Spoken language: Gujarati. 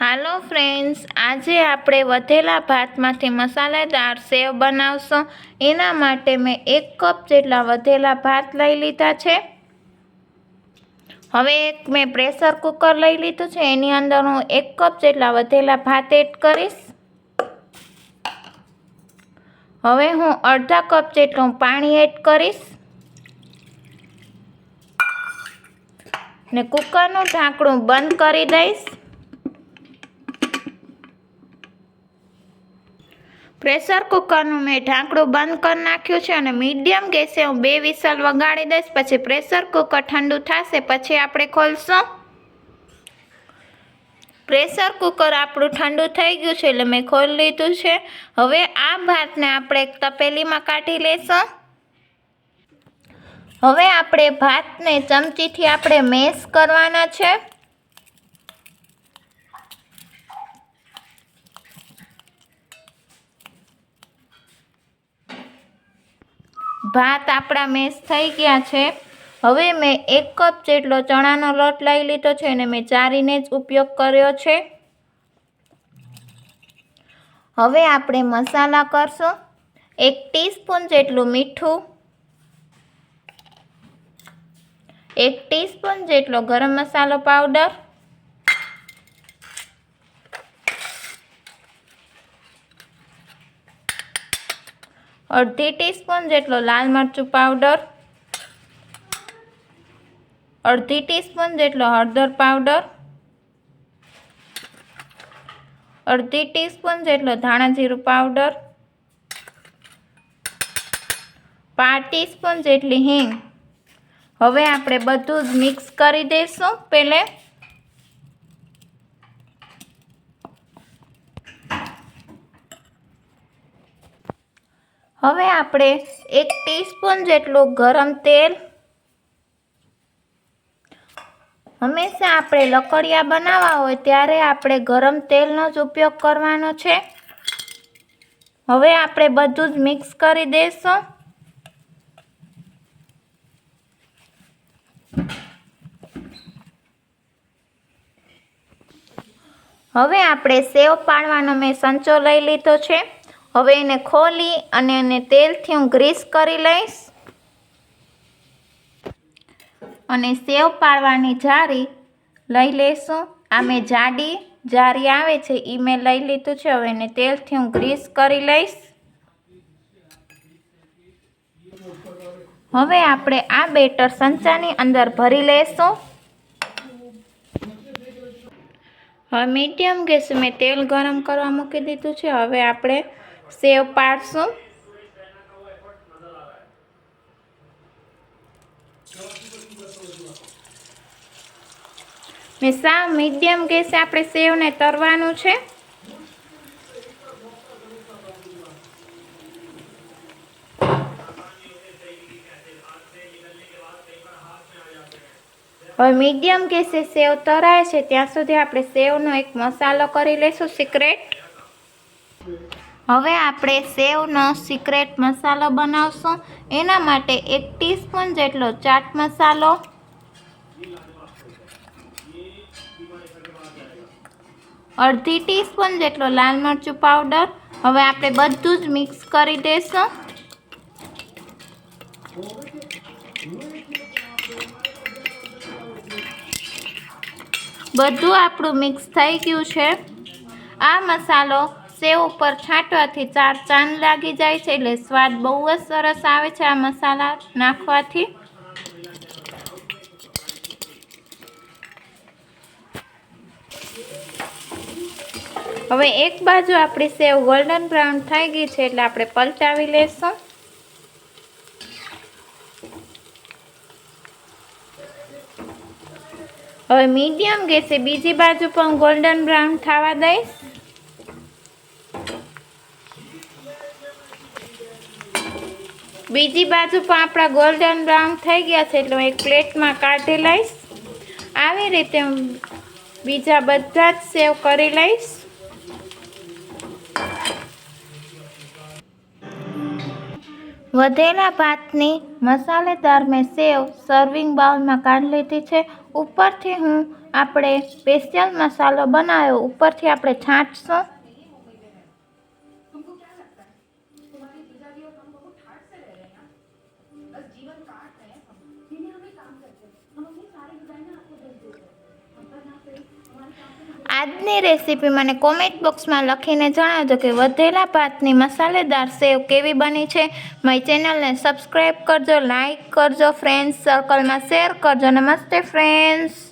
હાલો ફ્રેન્ડ્સ, આજે આપણે વધેલા ભાતમાંથી મસાલેદાર સેવ બનાવશું. એના માટે મેં એક કપ જેટલા વધેલા ભાત લઈ લીધા છે. હવે એક મેં પ્રેશર કુકર લઈ લીધું છે. એની અંદર હું એક કપ જેટલા વધેલા ભાત એડ કરીશ. હવે હું અડધા કપ જેટલું પાણી એડ કરીશ. ને કુકરનું ઢાંકણું બંધ કરી દઈશ. પ્રેશર કુકરનું મેં ઢાંકણું બંધ કરી નાખ્યું છે અને મીડિયમ ગેસે હું બે વિસલ વગાડી દઈશ. પછી પ્રેશર કુકર ઠંડુ થશે, પછી આપણે ખોલશું. પ્રેશર કુકર આપણું ઠંડુ થઈ ગયું છે એટલે મેં ખોલી લીધું છે. હવે આ ભાતને આપણે એક તપેલીમાં કાઢી લેશું. હવે આપણે ભાતને ચમચીથી આપણે મેશ કરવાના છે. ભાત આપણા મેસ થઈ ગયા છે. હવે મેં એક કપ જેટલો ચણાનો લોટ લઈ લીધો છે અને મેં ચારીને જ ઉપયોગ કર્યો છે. હવે આપણે મસાલા કરશું. એક ટીસ્પૂન જેટલું મીઠું. એક ટીસ્પૂન જેટલો ગરમ મસાલો પાવડર. અડધી ટીસ્પૂન જેટલો લાલ મરચું પાવડર. અડધી ટીસ્પૂન જેટલો હળદર પાવડર. અડધી ટીસ્પૂન જેટલો ધાણા જીરું પાવડર. પાંચ ટીસ્પૂન જેટલી હિંગ. હવે આપણે બધું જ મિક્સ કરી દઈશું. પહેલે હવે આપણે એક ટીસ્પૂન જેટલું ગરમ તેલ હંમેશા આપણે લકડિયા બનાવવા હોય ત્યારે આપણે ગરમ તેલનો જ ઉપયોગ કરવાનો છે. હવે આપણે બધું જ મિક્સ કરી દઈશું હવે આપણે સેવ પાડવાનો મેં સંચો લઈ લીધો છે. હવે એને ખોલી અને એને તેલથી હું ગ્રીસ કરી લઈશ. અને સેવ પાડવાની જારી લઈ લઈશું. આ મેં જાડી જારી આવે છે એ મેં લઈ લીધું છે. હવે એને તેલથી હું ગ્રીસ કરી લઈશ. હવે આપણે આ બેટર સંચાની અંદર ભરી લઈશું. હવે મીડિયમ ગેસ મેં તેલ ગરમ કરવા મૂકી દીધું છે. હવે આપણે સેવ પાડશું મેં સાવ મીડિયમ ગેસે આપણે સેવને તરવાનું છે હવે મીડિયમ ગેસે સેવ તરાય છે ત્યાં સુધી આપણે સેવનો એક મસાલો કરી લઈશું સિક્રેટ હવે આપણે સેવનો સિક્રેટ મસાલો બનાવશું. એના માટે એક ટીસ્પૂન જેટલો ચાટ મસાલો. અડધી ટીસ્પૂન જેટલો લાલ મરચું પાવડર હવે આપણે બધું જ મિક્સ કરી દઈશું. બધું આપણું મિક્સ થઈ ગયું છે. આ મસાલો સેવ ઉપર છાંટવાથી ચાર ચાંદ લાગી જાય છે એટલે સ્વાદ બહુ જ સરસ આવે છે આ મસાલા નાખવાથી. હવે એક બાજુ આપણી સેવ ગોલ્ડન બ્રાઉન થઈ ગઈ છે એટલે આપણે પલટાવી લેશું. હવે મીડિયમ ગેસે બીજી બાજુ પણ ગોલ્ડન બ્રાઉન થવા દઈશ. બીજી બાજુ પણ આપણા ગોલ્ડન બ્રાઉન થઈ ગયા છે એટલે હું એક પ્લેટમાં કાઢી લઈશ. આવી રીતે હું બીજા બધા જ સેવ કરી લઈશ. વધેલા ભાતની મસાલેદાર મેં સેવ સર્વિંગ બાઉલમાં કાઢી લીધી છે. ઉપરથી હું આપણે સ્પેશિયલ મસાલો બનાવ્યો. ઉપરથી આપણે છાંટશું. આજની રેસીપી મને કોમેન્ટ બોક્સમાં લખીને જણાવજો કે વધેલા ભાતની મસાલેદાર સેવ કેવી બની છે. મારી ચેનલને સબસ્ક્રાઈબ કરજો લાઇક કરજો ફ્રેન્ડ્સ સર્કલમાં શેર કરજો. નમસ્તે ફ્રેન્ડ્સ